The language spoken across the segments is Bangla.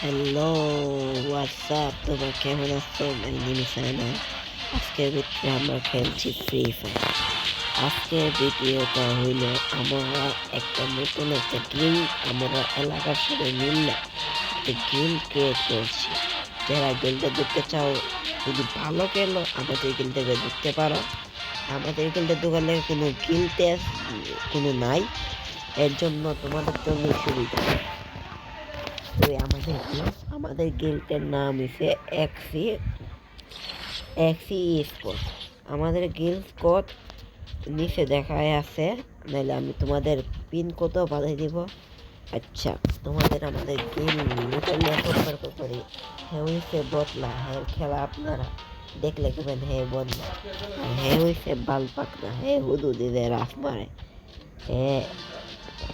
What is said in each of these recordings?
হ্যালো হোয়াটসঅ্যাপ তোমরা কেমন আছো? মাই নেম ইস আয়না ভিতরে আমরা খেলছি ফ্রি ফায়ার আজকের ভিডিওটা হইল আমরা একটা নতুন একটা গেম আমরা এলাকার সাথে মিললে একটা গেম ক্রিয়েট করছি। যারা গেমটা দেখতে চাও, যদি ভালো খেলো, আমাদের গেমটাকে দেখতে পারো। আমাদের গেমটা দোকানে কোনো গিলতে কোনো নাই। এর জন্য তোমাদের জন্য সুবিধা। ওই আমাদের আমাদের গিল্ডের নাম হচ্ছে এক্সি এক্সি স্পোর্ট আমাদের গিল্ড কোড নিচে দেখায় আছে, নাহলে আমি তোমাদের পিন কোডও বাঁধিয়ে দিব। আচ্ছা তোমাদের আমাদের গেম লিটারলি সম্পর্ক করি। হ্যাঁ হইছে বদলা হ্যাঁ খেলা আপনারা। দেখলে কেবেন হে বদলা, আর হ্যাঁ হইছে বাল পাকনা হে হুদু দিলে রাস মারে হে,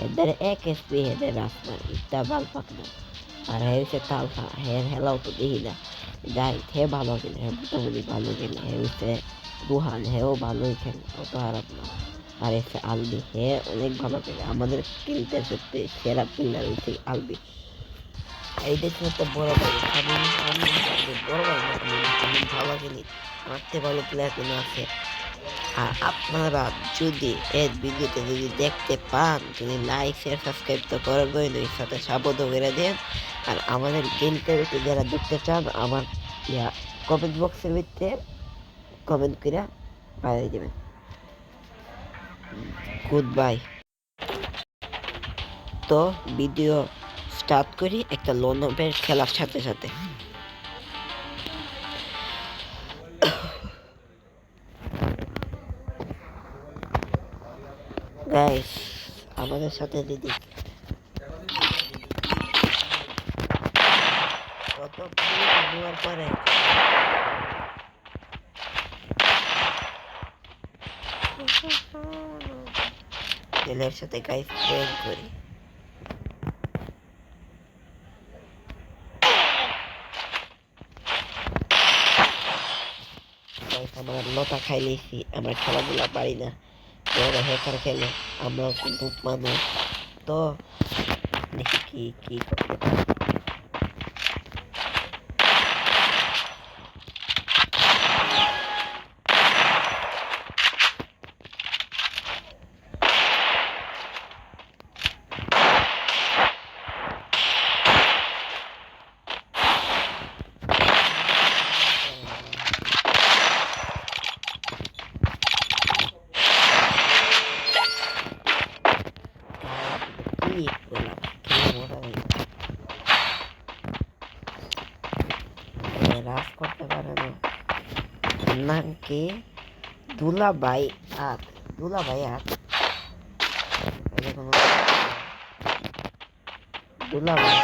এদের এক এসপি হেদের রাস মারে ইটা বাল পাকনা আর হে হচ্ছে তালহা হে হেলাও তো দেখি না যাই হে ভালো খেলে হে মোটামুটি ভালো খেলে হে হচ্ছে রুহান হেও ভালোই খেলে অত খারাপ না আর হচ্ছে আলবি হে অনেক ভালো খেলে আমাদের খেলতে সত্যি সেরা প্লেয়ার হচ্ছে আলবি এই দেশে তো বড় ভাই আমি আমি বড় ভাই আমি ভালো খেলি থেকে ভালো প্লেয়ার কোনো আছে আর আপনারা যদি এর ভিডিওতে যদি দেখতে পান যদি লাইক শেয়ার সাবস্ক্রাইব তো করবেন ওই সাথে সাবধ করে দেন আর আমাদের গেমটা যারা দেখতে চান, আমার ইয়া কমেন্ট বক্সের ভিতরে কমেন্ট করে পাঠিয়ে দেবেন। গুড বাই তো ভিডিও স্টার্ট করি, একটা লোন খেলার সাথে সাথে। আমাদের সাথে দিদি কত নেওয়ার পরে ছেলের সাথে গাইস প্রেম করি গাইস আমরা লতা খাইলেছি আমরা খেলাধুলা পারি না ওরা হ্যাকার খেলে আমরা কিন্তু মানুষ তো দেখি কি কি করতে পারি কি বললাম খেলে মজা হয়ে রাস করতে পারে না নাম কি দুলাবাই আত দুলাবাই আত এটা কোনো দুলাবাই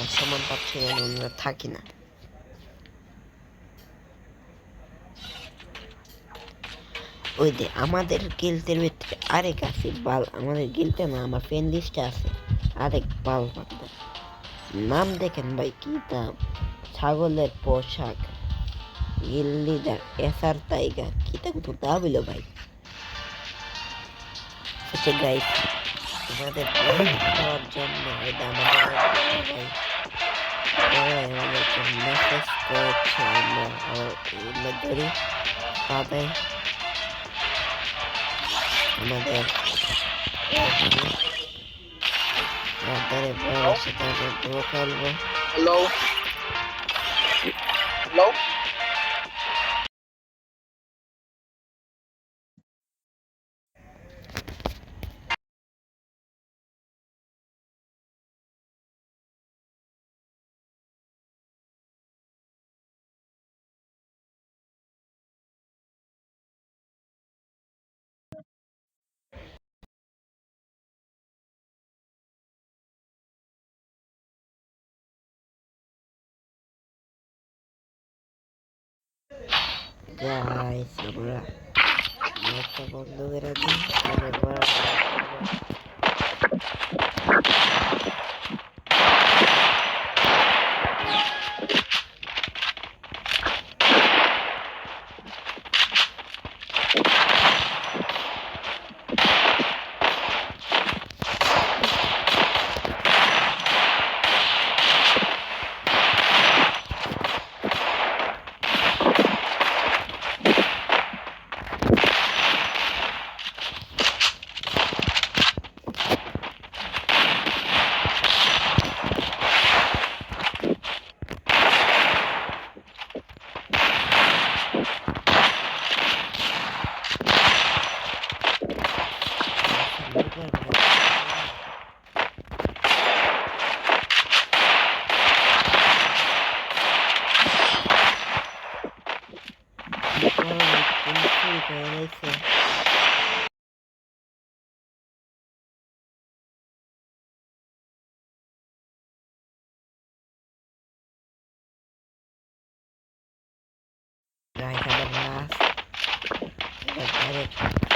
এই সমান পাচ্ছি থাকি না। ওই যে আমাদের গিলতের ভিতরে আরেক আছে, বাল, আমাদের গিলতে না, আমার ফ্রেন্ড লিস্টে আছে, আরেক বাল পাকনা নাম দেখেন ভাই, কি দাম? ছাগলের পোশাক গিল লিডার এসআর টাইগার, কি তা কত দাম হইল ভাই। আচ্ছা গাই তোমাদের দেওয়ার জন্য এটা আমাদের মেসেজ করেছে, আমরা তাদের Hello? Hello? গাইস আমরা একটা বন্ধ করে দিই guys. Have a blast. Look at it.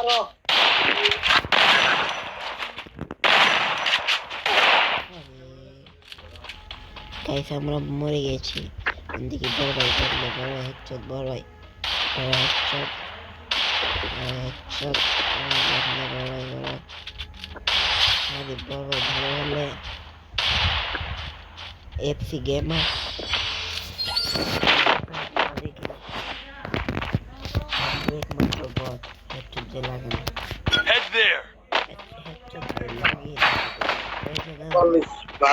Tarik. Guys আমরা মরে গেছি এদিকে বড় ভাই থাকলে বড় ভাই হেডশট বড় ভাই বড় হেডশট বড় হেডশট বড় ভাই বড় ভাই আরে বড় ভাই ভালো হলে এফসি গেমার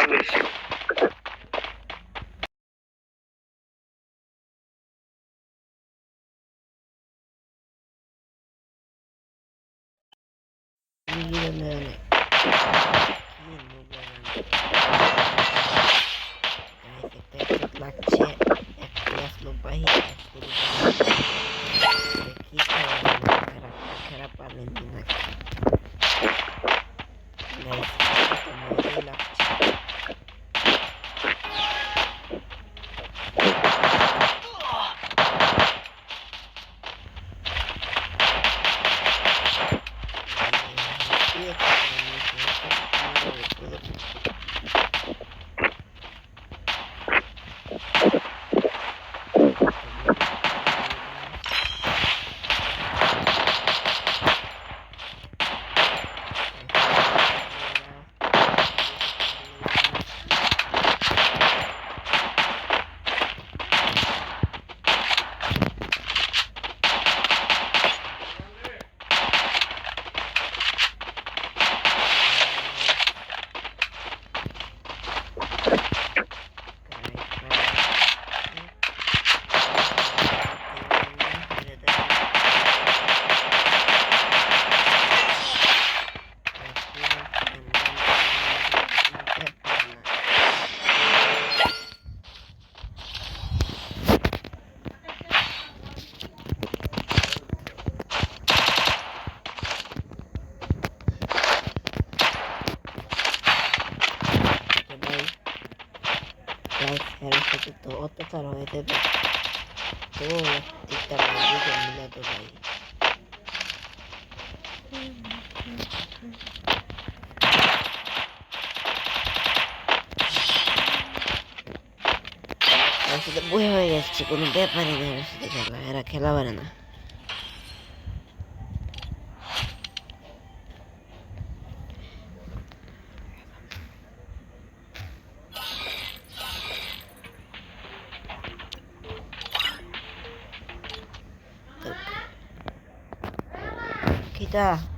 Magnesio. এর সাথে তো অত্যাচার হয়ে যাবে তো একটা দুজন মিলাতে ভাই এর সাথে বই হয়ে যাচ্ছে কোনো ব্যাপারই না এর সাথে খেলা এরা খেলা পারে না কিটা